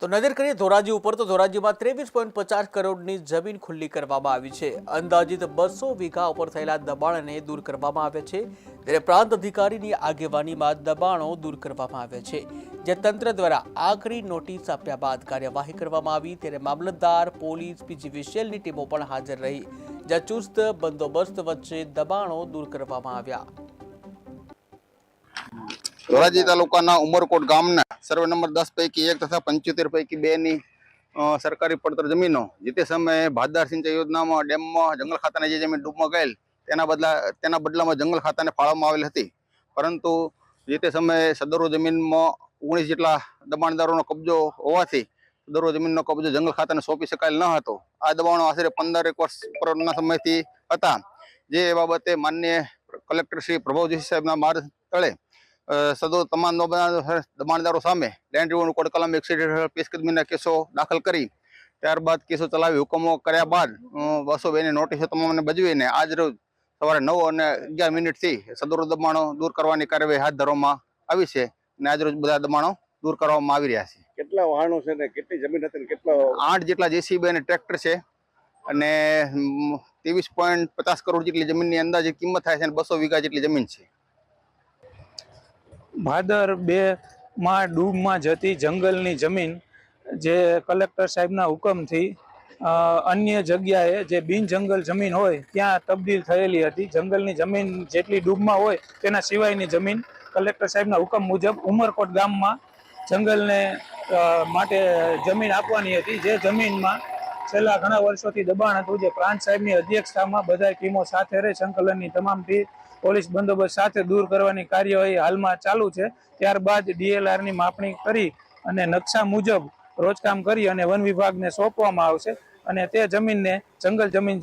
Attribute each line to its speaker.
Speaker 1: તો નજર કરીએ ધોરાજી ઉપર, તો ધોરાજીમાં ત્રેવીસ પોઈન્ટ પચાસ કરોડની જમીન ખુલ્લી કરવામાં આવી છે. અંદાજિત બસો વીઘા ઉપર થયેલા દબાણને દૂર કરવામાં આવ્યા છે. ત્યારે પ્રાંત અધિકારીની આગેવાનીમાં દબાણો દૂર કરવામાં આવ્યા છે. જે તંત્ર દ્વારા આખરી નોટિસ આપ્યા બાદ કાર્યવાહી કરવામાં આવી. ત્યારે મામલતદાર, પોલીસ, પીજીવીસીએલની ટીમો પણ હાજર રહી. જ્યાં ચુસ્ત બંદોબસ્ત વચ્ચે દબાણો દૂર કરવામાં આવ્યા.
Speaker 2: ધોરાજી તાલુકાના ઉમરકોટ ગામના સર્વે નંબર દસ પૈકી એક તથા પંચોતેર પૈકી બે ની સરકારી પડતર જમીનો જે તે સમયે ભાદર સિંચાઈ યોજનામાં, ડેમમાં, જંગલ ખાતાની જે જમીન ડૂબમાં ગયેલ, તેના બદલા, તેના બદલામાં જંગલ ખાતાને ફાળવવામાં આવેલ હતી. પરંતુ જે તે સમયે સદરો જમીનમાં ઓગણીસ જેટલા દબાણદારોનો કબજો હોવાથી સદરો જમીનનો કબજો જંગલ ખાતાને સોંપી શકાયેલ ન હતો. આ દબાણો આશરે પંદર એક વર્ષ ઉપરના સમયથી હતા. જે બાબતે માન્ય કલેક્ટર શ્રી પ્રભવજી સાહેબના માર્ગ તળે સદો તમામ દબાણ- દબાણદારો સામે લેન્ડ રિવન્યુ કોડ કલમ એકસો પેશકદમીના કેસો દાખલ કરી. ત્યારબાદ કેસો ચલાવી હુકમો કર્યા બાદ બસો બેની નોટિસો તમામને બજવીને આજ રોજ સવારે નવ અને અગિયાર મિનિટથી સદોરો દબાણો દૂર કરવાની કાર્યવાહી હાથ ધરવામાં આવી છે અને આજ રોજ બધા દબાણો દૂર કરવામાં આવી રહ્યા છે.
Speaker 3: કેટલા વાહનો છે ને કેટલી જમીન હતી ને કેટલા
Speaker 2: આઠ જેટલા જેસીબી અને ટ્રેક્ટર છે અને ત્રેવીસ પોઈન્ટ પચાસ કરોડ જેટલી જમીનની અંદાજે કિંમત થાય છે અને બસો વીઘા જેટલી જમીન છે.
Speaker 4: ભાદર બે માં ડૂબમાં જતી જંગલની જમીન જે કલેક્ટર સાહેબના હુકમથી અન્ય જગ્યાએ જે બિન જંગલ જમીન હોય, ત્યાં તબદીલ થયેલી હતી. જંગલની જમીન જેટલી ડૂબમાં હોય, તેના સિવાયની જમીન કલેક્ટર સાહેબના હુકમ મુજબ ઉમરકોટ ગામમાં જંગલને માટે જમીન આપવાની હતી. જે જમીનમાં છેલ્લા ઘણા વર્ષોથી દબાણ હતું જે પ્રાંત સાહેબની અધ્યક્ષતામાં બધા ટીમો સાથે રહી, સંકલનની તમામ પોલીસ બંદોબસ્ત સાથે દૂર કરવાની કાર્યવાહી હાલમાં ચાલુ છે. ત્યારબાદ ડીએલઆરની માપણી કરી અને નકશા મુજબ રોજકામ કરી અને વન વિભાગને સોંપવામાં આવશે અને તે જમીનને જંગલ જમીન